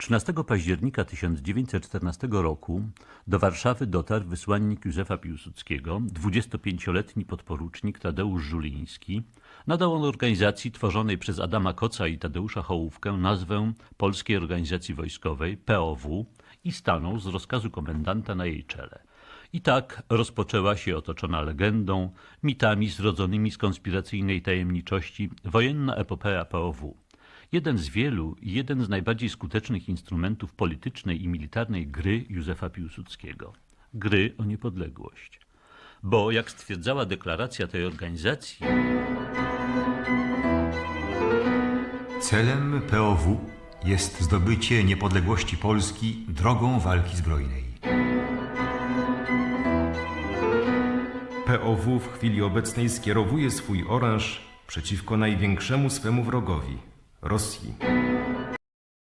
13 października 1914 roku do Warszawy dotarł wysłannik Józefa Piłsudskiego, 25-letni podporucznik Tadeusz Żuliński. Nadał on organizacji tworzonej przez Adama Koca i Tadeusza Hołówkę nazwę Polskiej Organizacji Wojskowej, POW, i stanął z rozkazu komendanta na jej czele. I tak rozpoczęła się otoczona legendą, mitami zrodzonymi z konspiracyjnej tajemniczości wojenna epopea POW. Jeden z wielu i jeden z najbardziej skutecznych instrumentów politycznej i militarnej gry Józefa Piłsudskiego. Gry o niepodległość. Bo, jak stwierdzała deklaracja tej organizacji, Celem POW jest zdobycie niepodległości Polski drogą walki zbrojnej. POW w chwili obecnej skierowuje swój oręż przeciwko największemu swemu wrogowi России.